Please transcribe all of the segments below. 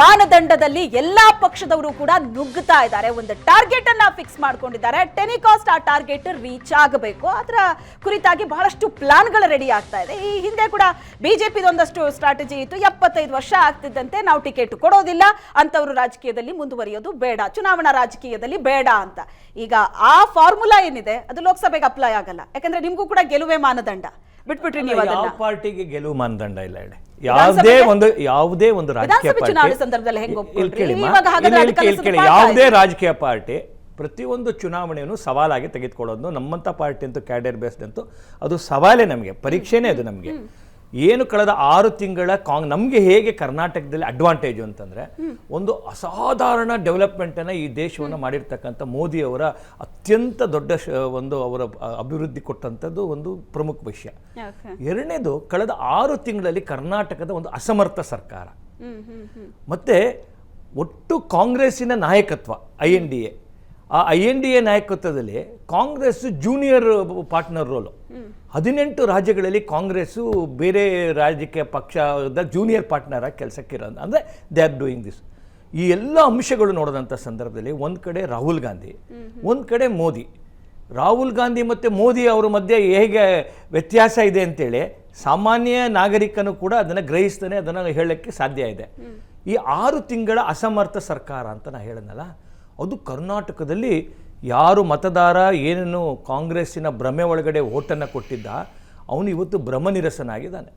ಮಾನದಂಡದಲ್ಲಿ ಎಲ್ಲಾ ಪಕ್ಷದವರು ಕೂಡ ನುಗ್ಗುತ್ತಾ ಇದ್ದಾರೆ. ಒಂದು ಟಾರ್ಗೆಟ್ ಅನ್ನ ಫಿಕ್ಸ್ ಮಾಡ್ಕೊಂಡಿದ್ದಾರೆ. ಟೆನಿಕಾಸ್ಟ್ ಆ ಟಾರ್ಗೆಟ್ ರೀಚ್ ಆಗಬೇಕು. ಅದರ ಕುರಿತಾಗಿ ಬಹಳಷ್ಟು ಪ್ಲಾನ್ಗಳು ರೆಡಿ ಆಗ್ತಾ ಇದೆ. ಈ ಹಿಂದೆ ಕೂಡ ಬಿಜೆಪಿ ಒಂದಷ್ಟು ಸ್ಟ್ರಾಟಜಿ ಇತ್ತು. ಎಪ್ಪತ್ತೈದು ವರ್ಷ ಆಗ್ತಿದ್ದಂತೆ ನಾವು ಟಿಕೆಟ್ ಕೊಡೋದಿಲ್ಲ. ಅಂತವರು ರಾಜಕೀಯದಲ್ಲಿ ಮುಂದುವರಿಯೋದು ಬೇಡ. ಚುನಾವಣಾ ರಾಜಕೀಯದಲ್ಲಿ ಬೇಡ ಅಂತ. ಈಗ ಆ ಫಾರ್ಮುಲಾ ಏನಿದೆ? ಅದು ಲೋಕಸಭೆಗೆ ಅಪ್ಲೈ ಆಗಲ್ಲ. ಯಾಕಂದ್ರೆ ನಿಮಗೂ ಕೂಡ ಗೆಲುವೆ ಮಾನದಂಡ. ಬಿಟ್ಬಿಟ್ರಿ ನೀವು ಪಾರ್ಟಿಗೆ ಗೆಲುವು ಮಾನದಂಡ ಇಲ್ಲ ಹೇಳಿ? ಯಾವುದೇ ಒಂದು ಯಾವುದೇ ಒಂದು ರಾಜಕೀಯ ಪಾರ್ಟಿ ಸಂದರ್ಭದಲ್ಲಿ ಕೇಳಿ-. ಯಾವುದೇ ರಾಜಕೀಯ ಪಾರ್ಟಿ ಪ್ರತಿಯೊಂದು ಚುನಾವಣೆಯನ್ನು ಸವಾಲಾಗಿ ತೆಗೆದುಕೊಳ್ಳೋದು ನಮ್ಮಂತ ಪಾರ್ಟಿ ಅಂತೂ ಕ್ಯಾಡರ್ ಬೇಸ್ಡ್ ಅಂತೂ ಅದು ಸವಾಲೇ ನಮಗೆ ಪರೀಕ್ಷೆನೇ ಅದು ನಮಗೆ. ಏನು ಕಳೆದ ಆರು ತಿಂಗಳ ಕಾಂಗ್ ನಮಗೆ ಹೇಗೆ ಕರ್ನಾಟಕದಲ್ಲಿ ಅಡ್ವಾಂಟೇಜ್ ಅಂತಂದರೆ ಒಂದು ಅಸಾಧಾರಣ ಡೆವಲಪ್ಮೆಂಟನ್ನು ಅನ್ನ ಈ ದೇಶವನ್ನು ಮಾಡಿರ್ತಕ್ಕಂಥ ಮೋದಿ ಅವರ ಅತ್ಯಂತ ದೊಡ್ಡ ಒಂದು ಅವರ ಅಭಿವೃದ್ಧಿ ಕೊಟ್ಟಂಥದ್ದು ಒಂದು ಪ್ರಮುಖ ವಿಷಯ. ಎರಡನೇದು ಕಳೆದ ಆರು ತಿಂಗಳಲ್ಲಿ ಕರ್ನಾಟಕದ ಒಂದು ಅಸಮರ್ಥ ಸರ್ಕಾರ. ಮತ್ತೆ ಒಟ್ಟು ಕಾಂಗ್ರೆಸ್ಸಿನ ನಾಯಕತ್ವ ಐ ಎನ್ ಡಿ ಎ ಆ ಐ ಎನ್ ಡಿ ಎ ನಾಯಕತ್ವದಲ್ಲಿ ಕಾಂಗ್ರೆಸ್ ಜೂನಿಯರ್ ಪಾರ್ಟ್ನರ್ ರೋಲು. ಹದಿನೆಂಟು ರಾಜ್ಯಗಳಲ್ಲಿ ಕಾಂಗ್ರೆಸ್ಸು ಬೇರೆ ರಾಜಕೀಯ ಪಕ್ಷದ ಜೂನಿಯರ್ ಪಾರ್ಟ್ನರ್ ಆಗಿ ಕೆಲಸಕ್ಕೆ ಇರೋ ಅಂದರೆ ದೇ ಆರ್ ಡೂಯಿಂಗ್ ದಿಸ್. ಈ ಎಲ್ಲ ಅಂಶಗಳು ನೋಡಿದಂಥ ಸಂದರ್ಭದಲ್ಲಿ ಒಂದು ಕಡೆ ರಾಹುಲ್ ಗಾಂಧಿ, ಒಂದು ಕಡೆ ಮೋದಿ. ರಾಹುಲ್ ಗಾಂಧಿ ಮತ್ತು ಮೋದಿ ಅವರ ಮಧ್ಯೆ ಹೇಗೆ ವ್ಯತ್ಯಾಸ ಇದೆ ಅಂತೇಳಿ ಸಾಮಾನ್ಯ ನಾಗರಿಕನು ಕೂಡ ಅದನ್ನು ಗ್ರಹಿಸ್ತಾನೆ, ಅದನ್ನು ಹೇಳೋಕ್ಕೆ ಸಾಧ್ಯ ಇದೆ. ಈ ಆರು ತಿಂಗಳ ಅಸಮರ್ಥ ಸರ್ಕಾರ ಅಂತ ನಾನು ಹೇಳನಲ್ಲ ಅದು ಕರ್ನಾಟಕದಲ್ಲಿ ಯಾರು ಮತದಾರ ಏನೇನು ಕಾಂಗ್ರೆಸ್ಸಿನ ಭ್ರಮೆ ಒಳಗಡೆ ಓಟನ್ನು ಕೊಟ್ಟಿದ್ದ ಅವನು ಇವತ್ತು ಭ್ರಮ ನಿರಸನಾಗಿದ್ದಾನೆ.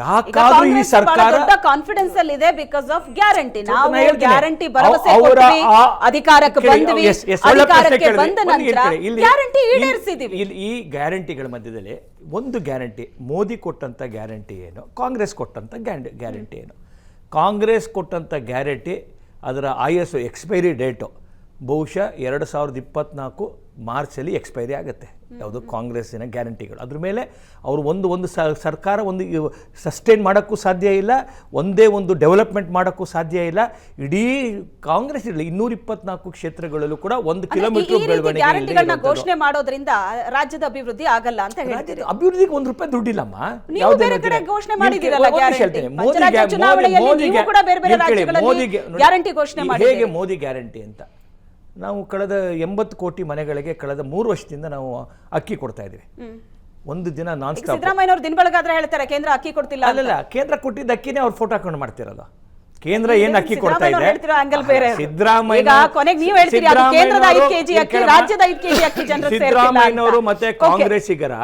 ಯಾಕಾದ್ರೂ ಈ ಸರ್ಕಾರ ಕಾನ್ಫಿಡೆನ್ಸ್ ಅಲ್ಲಿ ಇದೆ ಬಿಕಾಸ್ ಆಫ್ ಗ್ಯಾರಂಟಿ ನಾವು ಗ್ಯಾರಂಟಿ ಭರವಸೆ ಕೊಟ್ವಿ ಅಧಿಕಾರಕ್ಕೆ ಬಂದ್ವಿ ಅಧಿಕಾರಕ್ಕೆ ಬಂದ ನಂತರ ಗ್ಯಾರಂಟಿ ಈಡೇರಿಸಿದೀವಿ. ಇಲ್ಲಿ ಈ ಗ್ಯಾರಂಟಿಗಳ ಮಧ್ಯದಲ್ಲಿ ಒಂದು ಗ್ಯಾರಂಟಿ ಮೋದಿ ಕೊಟ್ಟಂತ ಗ್ಯಾರಂಟಿ ಏನು ಕಾಂಗ್ರೆಸ್ ಕೊಟ್ಟಂತ ಗ್ಯಾರಂಟಿ ಏನು. ಕಾಂಗ್ರೆಸ್ ಕೊಟ್ಟಂತ ಗ್ಯಾರಂಟಿ ಅದರ ಎಸ್ ಎಕ್ಸ್ಪೈರಿ ಡೇಟು. ಬಹುಶಃ ಎರಡು ಸಾವಿರದ ಇಪ್ಪತ್ನಾಲ್ಕು ಮಾರ್ಚಲ್ಲಿ ಎಕ್ಸ್ಪೈರಿ ಆಗುತ್ತೆ. ಯಾವುದು ಕಾಂಗ್ರೆಸ್ಸಿನ ಗ್ಯಾರಂಟಿಗಳು. ಅದ್ರ ಮೇಲೆ ಅವರು ಒಂದು ಒಂದು ಸರ್ಕಾರ ಒಂದು ಸಸ್ಟೈನ್ ಮಾಡೋಕ್ಕೂ ಸಾಧ್ಯ ಇಲ್ಲ ಒಂದೇ ಒಂದು ಡೆವಲಪ್ಮೆಂಟ್ ಮಾಡೋಕ್ಕೂ ಸಾಧ್ಯ ಇಲ್ಲ. ಇಡೀ ಕಾಂಗ್ರೆಸ್ ಇರಲಿ ಇನ್ನೂರ ಇಪ್ಪತ್ನಾಲ್ಕು ಕ್ಷೇತ್ರಗಳಲ್ಲೂ ಕೂಡ ಒಂದು ಕಿಲೋಮೀಟರ್ ಬೆಳವಣಿಗೆ. ಘೋಷಣೆ ಮಾಡೋದ್ರಿಂದ ರಾಜ್ಯದ ಅಭಿವೃದ್ಧಿ ಆಗಲ್ಲ ಅಂತ ಹೇಳಿದ್ರೆ ಅಭಿವೃದ್ಧಿಗೆ ಒಂದು ರೂಪಾಯಿ ದುಡ್ಡಿಲ್ಲಮ್ಮ? ಘೋಷಣೆ ಮೋದಿ ಗ್ಯಾರಂಟಿ ಅಂತ? ನಾವು ಕಳೆದ ಎಂಬತ್ತು ಕೋಟಿ ಮನೆಗಳಿಗೆ ಕಳೆದ ಮೂರು ವರ್ಷದಿಂದ ನಾವು ಅಕ್ಕಿ ಕೊಡ್ತಾ ಇದ್ದೀವಿ. ಒಂದು ದಿನ ನಾನ್ ಸಿದ್ದರಾಮಯ್ಯ ಸ್ಟಾಪ್ ಸಿದ್ದರಾಮಯ್ಯನವರು ದಿನ ಬೆಳಗಾದ್ರೆ ಹೇಳ್ತಾರೆ ಕೇಂದ್ರ ಅಕ್ಕಿ ಕೊಡ್ತಿಲ್ಲ. ಅಲ್ಲಲ್ಲ ಕೇಂದ್ರ ಕೊಟ್ಟಿದ್ದ ಅಕ್ಕಿನೇ ಅವ್ರು ಫೋಟೋ ಹಾಕೊಂಡು ಮಾಡ್ತಿರಲ್ಲ ಕೇಂದ್ರ ಏನ್ ಅಕ್ಕಿ ಕೊಡ್ತಾ ಇದೆ. ಸಿದ್ದರಾಮಯ್ಯನವರು ಮತ್ತೆ. ಕಾಂಗ್ರೆಸ್ಸಿಗರ.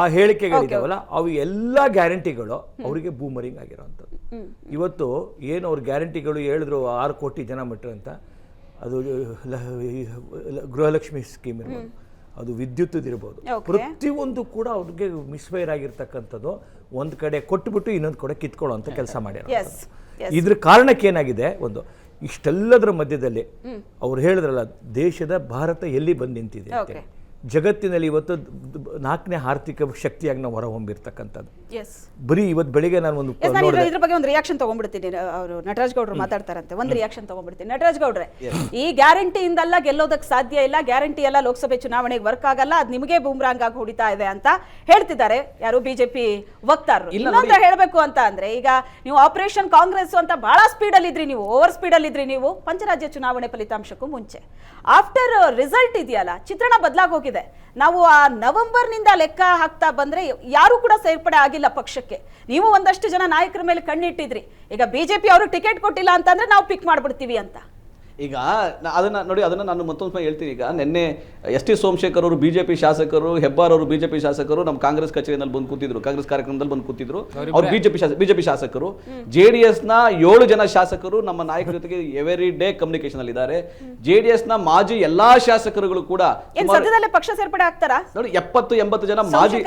ಆ ಹೇಳಿಕೆಗಳಿದಾವಲ್ಲ ಅವು ಎಲ್ಲಾ ಗ್ಯಾರಂಟಿಗಳು ಅವರಿಗೆ ಬೂಮರಿಂಗ್ ಆಗಿರೋ ಇವತ್ತು ಏನು ಅವ್ರ ಗ್ಯಾರಂಟಿಗಳು ಹೇಳಿದ್ರು ಆರು ಕೋಟಿ ಜನ ಬಿಟ್ರು ಅಂತ ಅದು ಗೃಹಲಕ್ಷ್ಮಿ ಸ್ಕೀಮ್ ಇರ್ಬೋದು. ಅದು ವಿದ್ಯುತ್ ಇರ್ಬೋದು. ಪ್ರತಿಯೊಂದು ಕೂಡ ಅವ್ರಿಗೆ ಮಿಸ್ಫೈರ್ ಆಗಿರ್ತಕ್ಕಂಥದ್ದು ಒಂದ್ ಕಡೆ ಕೊಟ್ಬಿಟ್ಟು ಇನ್ನೊಂದು ಕಡೆ ಕಿತ್ಕೊಳ್ಳೋ ಅಂತ ಕೆಲಸ ಮಾಡ್ಯಾರ. ಇದ್ರ ಕಾರಣಕ್ಕೆ ಏನಾಗಿದೆ ಒಂದು ಇಷ್ಟೆಲ್ಲದರ ಮಧ್ಯದಲ್ಲಿ ಅವ್ರು ಹೇಳಿದ್ರಲ್ಲ ದೇಶದ ಭಾರತ ಎಲ್ಲಿ ಬಂದು ನಿಂತಿದೆ ಅಂತ ಜಗತ್ತಿನಲ್ಲಿ ಇವತ್ತು ನಾಲ್ಕನೇ ಆರ್ಥಿಕ ಶಕ್ತಿಯಾಗಿ ನಾವು ಹೊರಹೊಮ್ಮಿರ್ತಕ್ಕಂಥದ್ದು. ಬರೀ ಇವತ್ತು ಬೆಳಿಗ್ಗೆ ನಾನು ಒಂದು ಇದ್ರ- ಬಗ್ಗೆ ಒಂದು ರಿಯಾಕ್ಷನ್ ತಗೊಂಡ್ಬಿಡ್ತೀನಿ ಅವರು ನಟರಾಜ್ ಗೌಡ್ರು ಮಾತಾಡ್ತಾರಂತೆ. ಒಂದು ರಿಯಾಕ್ಷನ್ ತಗೊಂಡ್ಬಿಡ್ತೀನಿ. ನಟರಾಜ್ ಗೌಡ್ರೆ ಈ ಗ್ಯಾರಂಟಿಯಿಂದಲ್ಲ ಗೆಲ್ಲೋದಕ್ಕೆ ಸಾಧ್ಯ ಇಲ್ಲ ಗ್ಯಾರಂಟಿ ಎಲ್ಲ ಲೋಕಸಭೆ ಚುನಾವಣೆಗೆ ವರ್ಕ್ ಆಗಲ್ಲ ಅದು ನಿಮಗೆ ಬೂಮ್ರಾಂಗ್ ಆಗಿ ಹೊಡಿತಾ ಇದೆ ಅಂತ ಹೇಳ್ತಿದ್ದಾರೆ. ಯಾರು ಬಿಜೆಪಿ ವಕ್ತಾರರು. ಇನ್ನೊಂದು ಹೇಳಬೇಕು ಅಂತ ಅಂದ್ರೆ ಈಗ ನೀವು ಆಪರೇಷನ್ ಕಾಂಗ್ರೆಸ್ ಅಂತ ಬಹಳ ಸ್ಪೀಡ್ ಅಲ್ಲಿ ಇದ್ರಿ ನೀವು ಓವರ್ ಸ್ಪೀಡ್ ಅಲ್ಲಿ ಇದ್ರಿ ನೀವು ಪಂಚರಾಜ್ಯ ಚುನಾವಣೆ ಫಲಿತಾಂಶಕ್ಕೂ ಮುಂಚೆ. ಆಫ್ಟರ್ ರಿಸಲ್ಟ್ ಇದೆಯಲ್ಲ ಚಿತ್ರಣ ಬದಲಾಗಿ ಹೋಗಿದೆ. ನಾವು ಆ ನವೆಂಬರ್ನಿಂದ ಲೆಕ್ಕ ಹಾಕ್ತಾ ಬಂದ್ರೆ ಯಾರು ಕೂಡ ಸೇರ್ಪಡೆ ಆಗಿಲ್ಲ. ಪಕ್ಷಕ್ಕೆ. ನೀವು ಒಂದಷ್ಟು ಜನ ನಾಯಕರ ಮೇಲೆ ಕಣ್ಣಿಟ್ಟಿದ್ರಿ. ಈಗ ಬಿಜೆಪಿ ಅವರು ಟಿಕೆಟ್ ಕೊಟ್ಟಿಲ್ಲ ಅಂತಂದ್ರೆ ನಾವು ಪಿಕ್ ಮಾಡ್ಬಿಡ್ತೀವಿ ಅಂತ. ಈಗ ಅದನ್ನು ನೋಡಿ ಅದನ್ನ ನಾನು ಮತ್ತೊಂದು ಹೇಳ್ತೀನಿ. ಈಗ ನಿನ್ನೆ ಎಸ್ ಟಿ ಸೋಮಶೇಖರ್ ಅವರು ಬಿಜೆಪಿ ಶಾಸಕರು ಹೆಬ್ಬಾರ್ ಅವರು ಬಿಜೆಪಿ ಶಾಸಕರು ನಮ್ಮ ಕಾಂಗ್ರೆಸ್ ಕಚೇರಿಯಲ್ಲಿ ಬಂದು ಕೂತಿದ್ರು ಕಾಂಗ್ರೆಸ್ ಕಾರ್ಯಕ್ರಮದಲ್ಲಿ ಬಂದು ಕೂತಿದ್ರು. ಅವ್ರು ಬಿಜೆಪಿ ಶಾಸಕ ಬಿಜೆಪಿ ಶಾಸಕರು. ಜೆ ಡಿ ಎಸ್ನ ನ ಏಳು ಜನ ಶಾಸಕರು ನಮ್ಮ ನಾಯಕರ ಜೊತೆಗೆ ಎವರಿ ಡೇ ಕಮ್ಯುನಿಕೇಶನ್ ಅಲ್ಲಿ ಇದ್ದಾರೆ. ಜೆ ಡಿ ಎಸ್ನ ನ ಮಾಜಿ ಎಲ್ಲಾ ಶಾಸಕರುಗಳು ಕೂಡ ಪಕ್ಷ ಸೇರ್ಪಡೆ ಆಗ್ತಾರಾ? ನೋಡಿ ಎಪ್ಪತ್ತು ಎಂಬತ್ತು ಜನ ಮಾಜಿ?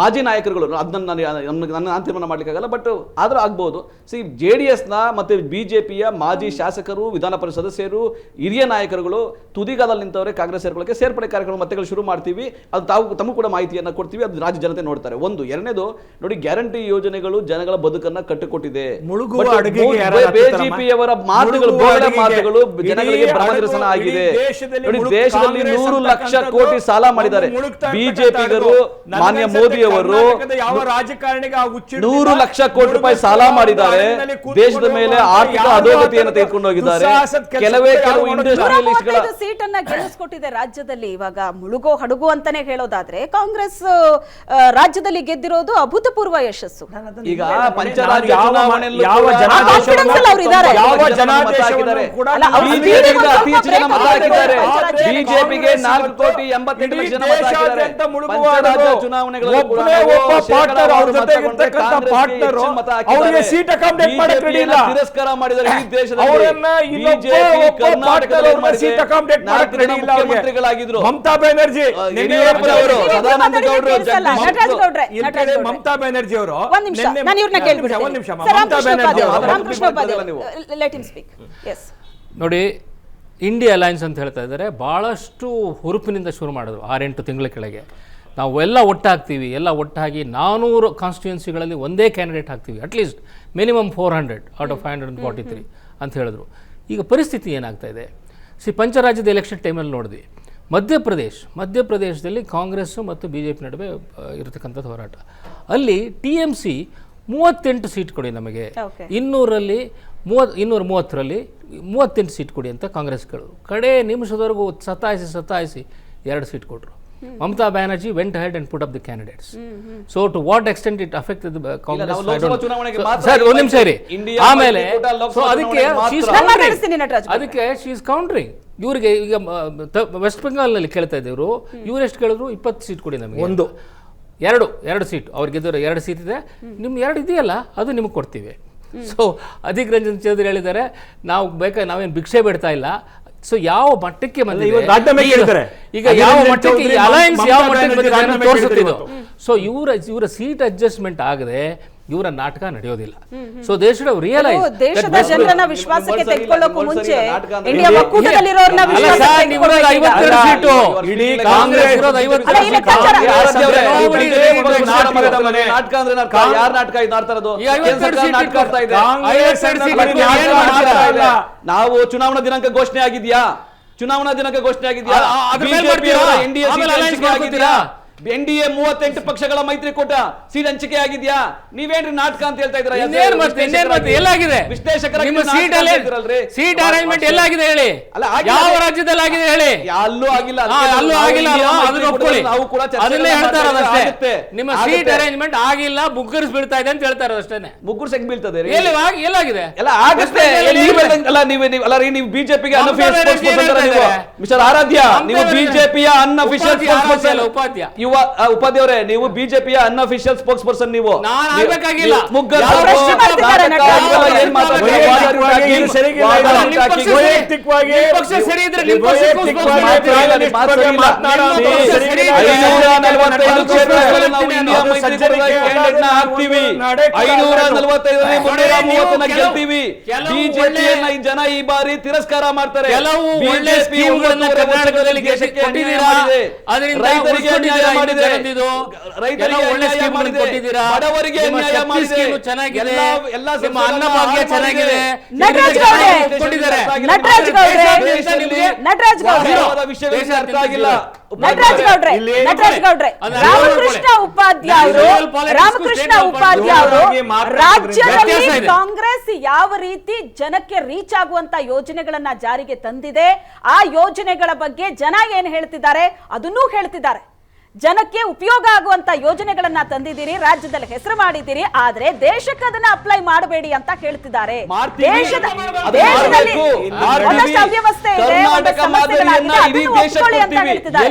ಮಾಜಿ ನಾಯಕರುಗಳು. ಅದನ್ನ ನಾನು ನನ್ನ ನನ್ನ ನಾನು ತೀರ್ಮಾನ ಮಾಡ್ಲಿಕ್ಕಾಗಲ್ಲ ಬಟ್ ಆದ್ರೂ ಆಗ್ಬಹುದು ಸಿ ಜೆ ಡಿ ಎಸ್ನ ನ ಮತ್ತೆ ಬಿಜೆಪಿಯ ಮಾಜಿ ಶಾಸಕರು ವಿಧಾನ ಪರಿಷತ್ ಸದಸ್ಯರು ಹಿರಿಯರು ಹಿರಿಯ ನಾಯಕರುಗಳು ತುದಿಗಾದಲ್ಲಿ ನಿಂತವರೇ ಕಾಂಗ್ರೆಸ್ ಸೇರ್ಕೊಳ್ಳೋಕೆ ಸೇರ್ಪಡೆ ಕಾರ್ಯಕ್ರಮ ಮತ್ತೆಗಳು ಶುರು ಮಾಡ್ತೀವಿ. ಅದು ತಾವು ತಮಗೂ ಕೂಡ ಮಾಹಿತಿಯನ್ನು ಕೊಡ್ತೀವಿ. ಅದು ರಾಜ್ಯ ಜನತೆ ನೋಡ್ತಾರೆ. ಒಂದು ಎರಡನೇದು ನೋಡಿ ಗ್ಯಾರಂಟಿ ಯೋಜನೆಗಳು ಜನಗಳ ಬದುಕನ್ನ ಕಟ್ಟಿಕೊಟ್ಟಿದೆ? ಬಿಜೆಪಿಯವರ ಮಾತುಗಳು ಮಾತುಗಳು ಜನಗಳಿಗೆ ಭ್ರಮನಿರಸನ ಆಗಿದೆ. ದೇಶದಲ್ಲಿ ನೋಡಿ ದೇಶದಲ್ಲಿ ನೂರು ಲಕ್ಷ ಕೋಟಿ ಸಾಲ ಮಾಡಿದ್ದಾರೆ. ಬಿಜೆಪಿಗರು ಮಾನ್ಯ ಮೋದಿ ಅವರು. ನೂರು ಲಕ್ಷ ಕೋಟಿ ರೂಪಾಯಿ ಸಾಲ ಮಾಡಿದ್ದಾರೆ. ದೇಶದ ಮೇಲೆ ಆರ್ಥಿಕ ಅಧೋಗತಿಯನ್ನು ತೆಗೆದುಕೊಂಡು ಹೋಗಿದ್ದಾರೆ. ಕೆಲ್ಸ ಕೆಲವೇ ಕೆಲವು ಇಂಡಸ್ಟ್ರಿಯಲಿಸ್ಟ್ಗಳ ಸೀಟನ್ನ ಗೆಲ್ಲಿಸ್ಕೊಟ್ಟಿದೆ ರಾಜ್ಯದಲ್ಲಿ. ಇವಾಗ ಮುಳುಗೋ ಹಡಗು ಅಂತಾನೆ ಹೇಳೋದಾದ್ರೆ ಕಾಂಗ್ರೆಸ್ ರಾಜ್ಯದಲ್ಲಿ ಗೆದ್ದಿರೋದು ಅಭೂತಪೂರ್ವ ಯಶಸ್ಸು. ಈಗ ಪಂಚರಾಜ್ಯ ಯಾವ- ಬಿಜೆಪಿಗೆ ನಾಲ್ಕು ಕೋಟಿ ಎಂಬತ್ತೆಂಟು ಲಕ್ಷ ಜನ ಮತ ಹಾಕಿದ್ದಾರೆ. ಚುನಾವಣೆಗಳಲ್ಲಿ ಪಾರ್ಟ್ನರ್. ಅವರಿಗೆ ಸೀಟ್ ಅಕಾಮಿಡೇಟ್ ರೆಡಿ ಇಲ್ಲ. ತಿರಸ್ಕಾರ ಮಾಡಿದ್ದಾರೆ. ಈ ದೇಶದಲ್ಲಿ ಬಿಜೆಪಿ ಮಮತಾ ಬ್ಯಾನರ್ಜಿ. ಮಮತಾ ಬ್ಯಾನರ್ಜಿ ಅವರು ಒಂದ್ ನಿಮಿಷ ನಾನು ಇವ್ರನ್ನ ಕೇಳ್ಬಿಡ್ತೀನಿ. ಒಂದ್ ನಿಮಿಷ. ಮಮತಾ ರಾಮಕೃಷ್ಣ ಬ್ಯಾನರ್ಜಿ ಅವರು ರಾಮಕೃಷ್ಣ ಉಪಾಧ್ಯಾಯ ನೀವು. ಲೆಟ್ ಹಿಮ್ ಸ್ಪೀಕ್ ಎಸ್ ನೋಡಿ ಇಂಡಿಯಾ ಅಲಯನ್ಸ್ ಅಂತ ಹೇಳ್ತಾ ಇದ್ದಾರೆ ಭಾಳಷ್ಟು ಹುರುಪಿನಿಂದ ಶುರು ಮಾಡಿದ್ರು ಆರೆಂಟು ತಿಂಗಳ ಕೆಳಗೆ. ನಾವು ಎಲ್ಲ ಒಟ್ಟಾಗ್ತೀವಿ ಎಲ್ಲ ಒಟ್ಟಾಗಿ ನಾನೂರು ಕಾನ್ಸ್ಟಿಟ್ಯೂನ್ಸಿಗಳಲ್ಲಿ ಒಂದೇ ಕ್ಯಾಂಡಿಡೇಟ್ ಹಾಕ್ತೀವಿ at least minimum four hundred out of five hundred and forty three ಅಂತ ಹೇಳಿದ್ರು. ಈಗ ಪರಿಸ್ಥಿತಿ ಏನಾಗ್ತಾ ಇದೆ? ಸಿ ಪಂಚರಾಜ್ಯದ ಎಲೆಕ್ಷನ್ ಟೈಮಲ್ಲಿ ನೋಡಿದ್ವಿ. ಮಧ್ಯಪ್ರದೇಶ್ ಮಧ್ಯಪ್ರದೇಶದಲ್ಲಿ ಕಾಂಗ್ರೆಸ್ಸು ಮತ್ತು ಬಿ ಜೆ ಪಿ ನಡುವೆ ಇರತಕ್ಕಂಥದ್ದು ಹೋರಾಟ. ಅಲ್ಲಿ ಟಿ ಎಂ ಸಿ ಮೂವತ್ತೆಂಟು ಸೀಟ್ ಕೊಡಿ ನಮಗೆ. ಇನ್ನೂರಲ್ಲಿ ಮೂವತ್ತು ಇನ್ನೂರ ಮೂವತ್ತರಲ್ಲಿ ಮೂವತ್ತೆಂಟು ಸೀಟ್ ಕೊಡಿ ಅಂತ ಕಾಂಗ್ರೆಸ್ ಕೇಳಿದ್ರು ಕಡೆ ನಿಮಿಷದವರೆಗೂ ಸತಾಯಿಸಿ ಸತಾಯಿಸಿ ಎರಡು ಸೀಟ್ ಕೊಟ್ಟರು Mamata Banerjee went ahead and put up the candidates so to what extent it affect ನಾವು ಲೋಕಸಭಾ ಚುನಾವಣೆಗೆ ಮಾತ್ರ ಸರ್ ಒಂದು ನಿಮಿಷ ಇರಿ. ಆಮೇಲೆ ಸೊ ಅದಕ್ಕೆ she's countering. ಅದಕ್ಕೆ ಶಿ ಇಸ್ ಕೌಂಟ್ರಿಂಗ್ ಇವರಿಗೆ ಈಗ ವೆಸ್ಟ್ ಬೆಂಗಾಲ್ನಲ್ಲಿ ಕೇಳ್ತಾ ಇದ್ದವರು. ಇವ್ರು ಎಷ್ಟು ಕೇಳಿದ್ರು? ಇಪ್ಪತ್ತು ಸೀಟ್ ಕೊಡಿ ನಮಗೆ. ಒಂದು. ಎರಡು ಎರಡು ಸೀಟ್ ಅವ್ರಿಗೆ ಎರಡು ಸೀಟ್ ಇದೆ. ನಿಮ್ಗೆ ಎರಡು ಇದೆಯಲ್ಲ ಅದು ನಿಮಗೆ ಕೊಡ್ತೀವಿ. ಸೊ ಅಧಿಕ್ ರಂಜನ್ ಚೌಧರಿ ಹೇಳಿದ್ದಾರೆ ನಾವು ಬೇಕಾದ್ರೆ ನಾವೇನು ಭಿಕ್ಷೆ ಬಿಡ್ತಾ ಇಲ್ಲ. ಸೊ ಯಾವ ಮಟ್ಟಕ್ಕೆ ಬಂದಿದೆ? ಈಗ- ಯಾವ ಮಟ್ಟಕ್ಕೆ ಅಲಯನ್ಸ್ ಯಾವ ಮಟ್ಟಕ್ಕೆ ಬಂದಿದೆ ತೋರಿಸುತ್ತಿದ್ದು ಸೊ ಇವರ ಇವರ ಸೀಟ್ ಅಡ್ಜಸ್ಟ್ಮೆಂಟ್ ಆಗದೆ ಇವರ ನಾಟಕ ನಡೆಯೋದಿಲ್ಲ. ಸೊ ದೇ ಶುಡ್ ರಿಯಲೈಸ್ ದೇಶದ ಜನರನ್ನ ವಿಶ್ವಾಸಕ್ಕೆ ತೆಗೆದುಕೊಳ್ಳೋಕು ಮುಂಚೆ ಇಂಡಿಯಾ ವಿಶ್ವಾಸಕ್ಕೆ ತೆಗೆದುಕೊಳ್ಳೋಕೆ ಸೀಟು. ಇಡೀ ಕಾಂಗ್ರೆಸ್ ಇರೋದು ನಾವು ನಾಟಕ ಅಂದ್ರೆ. ಯಾರ್ ನಾಟಕ? ಇದು ಆಡ್ತಾ ಇರೋದು? ನಾಟಕ ಆಡ್ತಾ ಇದೆ. ಚುನಾವಣಾ ದಿನಾಂಕ ಘೋಷಣೆ ಆಗಿದ್ಯಾ? ಚುನಾವಣಾ ದಿನಾಂಕ ಘೋಷಣೆ ಆಗಿದ್ಯಾ? ಬಿಜೆಪಿ? ಎನ್ಡಿಎ ಆಗಿದ್ಯಾ? ಎನ್ ಡಿ ಎ ಮೂವತ್ತೆಂಟು ಪಕ್ಷಗಳ ಮೈತ್ರಿಕೂಟ ಸೀಟ್ ಹಂಚಿಕೆ ಆಗಿದ್ಯಾ ನೀವೇನ್ರಿ ನಾಟಕ ಅಂತ ಹೇಳ್ತಾ ಎಲ್ಲಾಗಿದೆ. ವಿಶ್ಲೇಷಕರ ಸೀಟ್ ಅರೇಂಜ್ಮೆಂಟ್ ಎಲ್ಲಾಗಿದೆ ಹೇಳಿ. ಅಲ್ಲ, ಯಾವ ರಾಜ್ಯದಲ್ಲಿ ಆಗಿದೆ ಹೇಳಿ. ಅಲ್ಲೂ ಆಗಿಲ್ಲ ಅಲ್ಲೂ ಆಗಿಲ್ಲ ನಾವು ಕೂಡ ಅದನ್ನೇ ಹೇಳ್ತಾ ಮಾಡ್ತಾ ನಿಮ್ಮ ಸೀಟ್ ಅರೇಂಜ್ಮೆಂಟ್ ಆಗಿಲ್ಲ ಬುಗ್ಗರ್ಸ್ ಬೀಳ್ತಾ ಇದೆ ಅಂತ ಹೇಳ್ತಾರೆ ಅಷ್ಟೇ ಮುಗ್ಗರ್ಸ್ ಹೆಂಗ್ ಬೀಳ್ತದೆ ಎಲ್ಲಾಗಿದೆ? ಎಲ್ಲ ಆಗುತ್ತೆ. ಅಲ್ಲ ನೀವು ಅಲ್ಲ ರೀ ನೀವು ಬಿಜೆಪಿಗೆ ಮಿಸ್ಟರ್ ಆರಾಧ್ಯ ನೀವು ಬಿಜೆಪಿಯ ಅನ್ಅಫಿಷಿಯಲ್ ಸ್ಪೋಕ್ಸ್ ಪರ್ಸನ್ ಉಪಾಧ್ಯ. ಯುವ ಆ, ಉಪಾಧ್ಯ ಅವರೇ ನೀವು ಬಿಜೆಪಿಯ ಅನ್ಅಫಿಷಿಯಲ್ ಸ್ಪೋಕ್ಸ್ ಪರ್ಸನ್. ನೀವು ಮುಗ್ಗರು ಗೆಲ್ತೀವಿ ಬಿಜೆಪಿಯನ್ನ ಈ ಜನ ಈ ಬಾರಿ ತಿರಸ್ಕಾರ ಮಾಡ್ತಾರೆ. ಕೆಲವು ಒಳ್ಳೆ ಸ್ಕೀಮ್ಗಳನ್ನ ಕರ್ನಾಟಕದಲ್ಲಿ ರೈತರಿಗೆ ಅನ್ಯಾಯ ಮಾಡಿದೆ. ರೈತರಿಗೆ ಒಳ್ಳೆ ಸ್ಕೀಮ್ಗಳನ್ನ. ಕೊಟ್ಟಿದ್ದೀರಾ? ಬಡವರಿಗೆ ಅನ್ಯಾಯ ಮಾಡಿದೆ ಚೆನ್ನಾಗಿದೆ? ಎಲ್ಲ- ಎಲ್ಲ ನಿಮ್ಮ ಅನ್ನಭಾಗ್ಯ ಚೆನ್ನಾಗಿದೆ. ಕೊಟ್ಟಿದ್ದಾರೆ ನಟರಾಜ್ ಗೌಡ್ರೆ, ಜನ ನಟರಾಜ್ ಗೌಡ್ರೆ, ನಟರಾಜ್ ಗೌಡ್ರೆ, ವಾಸ್ತವವಾದ ವಿಷಯಗಳಿಗೆ ಅರ್ಥ ಆಗಿಲ್ಲ. ನಟರಾಜ್ ಗೌಡ್ರೆ ನಟರಾಜ್ ಗೌಡ್ರೆ ರಾಮಕೃಷ್ಣ. ಉಪಾಧ್ಯಾಯ ಅವರು ರಾಮಕೃಷ್ಣ ಉಪಾಧ್ಯಾಯ ಅವರು ರಾಜ್ಯದಲ್ಲಿ ಕಾಂಗ್ರೆಸ್ ಯಾವ ರೀತಿ ಜನಕ್ಕೆ ರೀಚ್ ಆಗುವಂತ ಯೋಜನೆಗಳನ್ನ ಜಾರಿಗೆ ತಂದಿದೆ ಆ ಯೋಜನೆಗಳ ಬಗ್ಗೆ ಜನ ಏನ್ ಹೇಳ್ತಿದ್ದಾರೆ ಅದನ್ನೂ ಹೇಳ್ತಿದ್ದಾರೆ. ಜನಕ್ಕೆ ಉಪಯೋಗ ಆಗುವಂತ ಯೋಜನೆಗಳನ್ನ ತಂದಿದ್ದೀರಿ ರಾಜ್ಯದಲ್ಲಿ ಹೆಸರು ಮಾಡಿದ್ದೀರಿ ಆದ್ರೆ ದೇಶಕ್ಕೆ ಅದನ್ನ ಅಪ್ಲೈ ಮಾಡಬೇಡಿ ಅಂತ ಹೇಳ್ತಿದ್ದಾರೆ. ದೇಶದ ದೇಶದಲ್ಲಿ. ಒಂದಷ್ಟು ಅವ್ಯವಸ್ಥೆ ಇದೆ ಒಂದಷ್ಟು ಸಮಸ್ಯೆಗಳಾಗಿದೆ ಅದನ್ನು ಅಂತ ಹೇಳ್ತಿದ್ದಾರೆ.